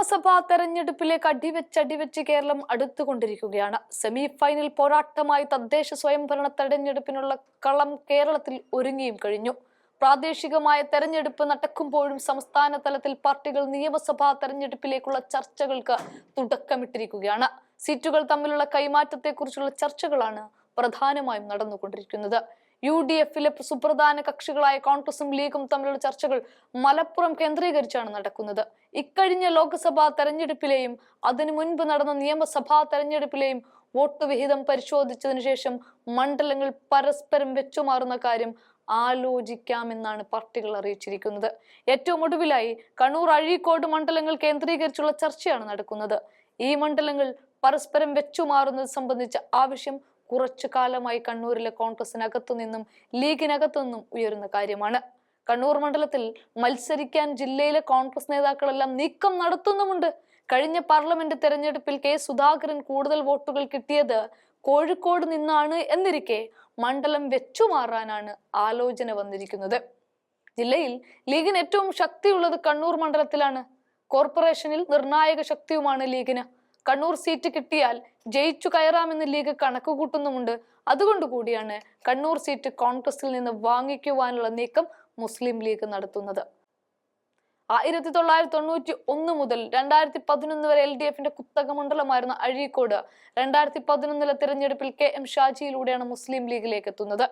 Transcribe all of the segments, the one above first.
നിയമസഭാ തെരഞ്ഞെടുപ്പിലേക്ക് അടിവെച്ച് അടിവെച്ച് കേരളം അടുത്തുകൊണ്ടിരിക്കുകയാണ്. സെമി ഫൈനൽ പോരാട്ടമായി തദ്ദേശ സ്വയംഭരണ തെരഞ്ഞെടുപ്പിനുള്ള കളം കേരളത്തിൽ ഒരുങ്ങിയും കഴിഞ്ഞു. പ്രാദേശികമായ തെരഞ്ഞെടുപ്പ് നടക്കുമ്പോഴും സംസ്ഥാന തലത്തിൽ പാർട്ടികൾ നിയമസഭാ തെരഞ്ഞെടുപ്പിലേക്കുള്ള ചർച്ചകൾക്ക് തുടക്കമിട്ടിരിക്കുകയാണ്. സീറ്റുകൾ തമ്മിലുള്ള കൈമാറ്റത്തെക്കുറിച്ചുള്ള ചർച്ചകളാണ് പ്രധാനമായും നടന്നുകൊണ്ടിരിക്കുന്നത്. യു ഡി എഫിലെ സുപ്രധാന കക്ഷികളായ കോൺഗ്രസും ലീഗും തമ്മിലുള്ള ചർച്ചകൾ മലപ്പുറം കേന്ദ്രീകരിച്ചാണ് നടക്കുന്നത്. ഇക്കഴിഞ്ഞ ലോക്സഭാ തെരഞ്ഞെടുപ്പിലെയും അതിനു മുൻപ് നടന്ന നിയമസഭാ തെരഞ്ഞെടുപ്പിലെയും വോട്ട് വിഹിതം പരിശോധിച്ചതിനു ശേഷം മണ്ഡലങ്ങൾ പരസ്പരം വെച്ചുമാറുന്ന കാര്യം ആലോചിക്കാമെന്നാണ് പാർട്ടികൾ അറിയിച്ചിരിക്കുന്നത്. ഏറ്റവും ഒടുവിലായി കണ്ണൂർ അഴീക്കോട് മണ്ഡലങ്ങൾ കേന്ദ്രീകരിച്ചുള്ള ചർച്ചയാണ് നടക്കുന്നത്. ഈ മണ്ഡലങ്ങൾ പരസ്പരം വെച്ചുമാറുന്നത് സംബന്ധിച്ച ആവശ്യം കുറച്ചു കാലമായി കണ്ണൂരിലെ കോൺഗ്രസിനകത്തു നിന്നും ലീഗിനകത്തു നിന്നും ഉയരുന്ന കാര്യമാണ്. കണ്ണൂർ മണ്ഡലത്തിൽ മത്സരിക്കാൻ ജില്ലയിലെ കോൺഗ്രസ് നേതാക്കളെല്ലാം നീക്കം നടത്തുന്നുമുണ്ട്. കഴിഞ്ഞ പാർലമെന്റ് തെരഞ്ഞെടുപ്പിൽ കെ സുധാകരൻ കൂടുതൽ വോട്ടുകൾ കിട്ടിയത് കോഴിക്കോട് നിന്നാണ് എന്നിരിക്കെ മണ്ഡലം വെച്ചുമാറാനാണ് ആലോചന വന്നിരിക്കുന്നത്. ജില്ലയിൽ ലീഗിന് ഏറ്റവും ശക്തിയുള്ളത് കണ്ണൂർ മണ്ഡലത്തിലാണ്. കോർപ്പറേഷനിൽ നിർണായക ശക്തിയുമാണ് ലീഗിന്. കണ്ണൂർ സീറ്റ് കിട്ടിയാൽ ജയിച്ചു കയറാമെന്ന് ലീഗ് കണക്ക് കൂട്ടുന്നുമുണ്ട് അതുകൊണ്ട് കൂടിയാണ് കണ്ണൂർ സീറ്റ് കോൺഗ്രസിൽ നിന്ന് വാങ്ങിക്കുവാനുള്ള നീക്കം മുസ്ലിം ലീഗ് നടത്തുന്നത്. ആയിരത്തി തൊള്ളായിരത്തി തൊണ്ണൂറ്റി ഒന്ന് മുതൽ രണ്ടായിരത്തി പതിനൊന്ന് വരെ എൽ ഡി എഫിന്റെ കുത്തക മണ്ഡലമായിരുന്ന അഴീക്കോട് രണ്ടായിരത്തി പതിനൊന്നിലെ തിരഞ്ഞെടുപ്പിൽ കെ എം ഷാജിയിലൂടെയാണ് മുസ്ലിം ലീഗിലേക്ക് എത്തുന്നത്.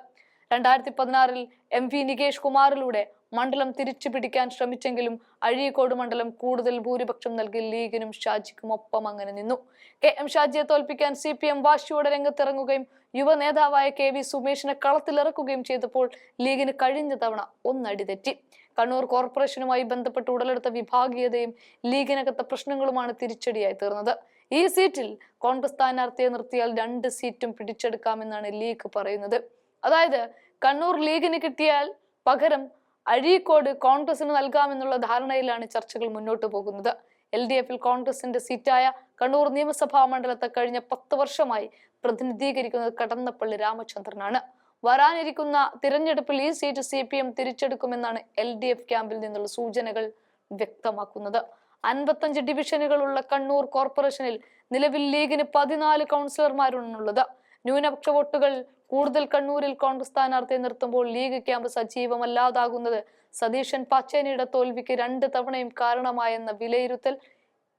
രണ്ടായിരത്തി പതിനാറിൽ എം വി നികേഷ് കുമാറിലൂടെ മണ്ഡലം തിരിച്ചു പിടിക്കാൻ ശ്രമിച്ചെങ്കിലും അഴീക്കോട് മണ്ഡലം കൂടുതൽ ഭൂരിപക്ഷം നൽകി ലീഗിനും ഷാജിക്കും ഒപ്പം അങ്ങനെ നിന്നു. കെ എം ഷാജിയെ തോൽപ്പിക്കാൻ സി പി എം വാശിയോടെ രംഗത്തിറങ്ങുകയും യുവ നേതാവായ കെ വി സുമേഷിനെ കളത്തിലിറക്കുകയും ചെയ്തപ്പോൾ ലീഗിന് കഴിഞ്ഞ തവണ ഒന്നടി തെറ്റി. കണ്ണൂർ കോർപ്പറേഷനുമായി ബന്ധപ്പെട്ട് ഉടലെടുത്ത വിഭാഗീയതയും ലീഗിനകത്തെ പ്രശ്നങ്ങളുമാണ് തിരിച്ചടിയായി തീർന്നത്. ഈ സീറ്റിൽ കോൺഗ്രസ് സ്ഥാനാർത്ഥിയെ നിർത്തിയാൽ രണ്ട് സീറ്റും പിടിച്ചെടുക്കാമെന്നാണ് ലീഗ് പറയുന്നത്. അതായത് കണ്ണൂർ ലീഗിന് കിട്ടിയാൽ പകരം അഴീക്കോട് കോൺഗ്രസിന് നൽകാമെന്നുള്ള ധാരണയിലാണ് ചർച്ചകൾ മുന്നോട്ട് പോകുന്നത്. എൽ ഡി എഫിൽ കോൺഗ്രസിന്റെ സീറ്റായ കണ്ണൂർ നിയമസഭാ മണ്ഡലത്തെ കഴിഞ്ഞ പത്ത് വർഷമായി പ്രതിനിധീകരിക്കുന്നത് കടന്നപ്പള്ളി രാമചന്ദ്രനാണ്. വരാനിരിക്കുന്ന തിരഞ്ഞെടുപ്പിൽ ഈ സീറ്റ് സി പി എം തിരിച്ചെടുക്കുമെന്നാണ് എൽ ഡി എഫ് ക്യാമ്പിൽ നിന്നുള്ള സൂചനകൾ വ്യക്തമാക്കുന്നത്. അൻപത്തഞ്ച് ഡിവിഷനുകളുള്ള കണ്ണൂർ കോർപ്പറേഷനിൽ നിലവിൽ ലീഗിന് പതിനാല് കൗൺസിലർമാരാണുള്ളത് ന്യൂനപക്ഷ വോട്ടുകൾ കൂടുതൽ കണ്ണൂരിൽ കോൺഗ്രസ് സ്ഥാനാർത്ഥിയെ നിർത്തുമ്പോൾ ലീഗ് ക്യാമ്പ് സജീവമല്ലാതാകുന്നത്. സതീശൻ പച്ചേനിയുടെ തോൽവിക്ക് രണ്ട് തവണയും കാരണമായെന്ന വിലയിരുത്തൽ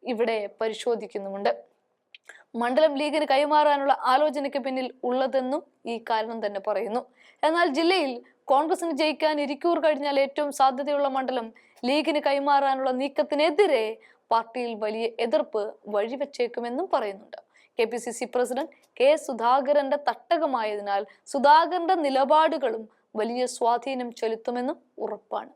ഇവിടെ പരിശോധിക്കുന്നുമുണ്ട്. മണ്ഡലം ലീഗിന് കൈമാറാനുള്ള ആലോചനയ്ക്ക് പിന്നിൽ ഉള്ളതെന്നും ഈ കാരണം തന്നെ പറയുന്നു. എന്നാൽ ജില്ലയിൽ കോൺഗ്രസിന് ജയിക്കാൻ ഇരിക്കൂർ കഴിഞ്ഞാൽ ഏറ്റവും സാധ്യതയുള്ള മണ്ഡലം ലീഗിന് കൈമാറാനുള്ള നീക്കത്തിനെതിരെ പാർട്ടിയിൽ വലിയ എതിർപ്പ് വഴിവെച്ചേക്കുമെന്നും പറയുന്നുണ്ട്. K P C C president K സുധാകരന്റെ തട്ടകമായതിനാൽ സുധാകരന്റെ നിലപാടുകളും വലിയ സ്വാധീനം ചെലുത്തുമെന്നും ഉറപ്പാണ്.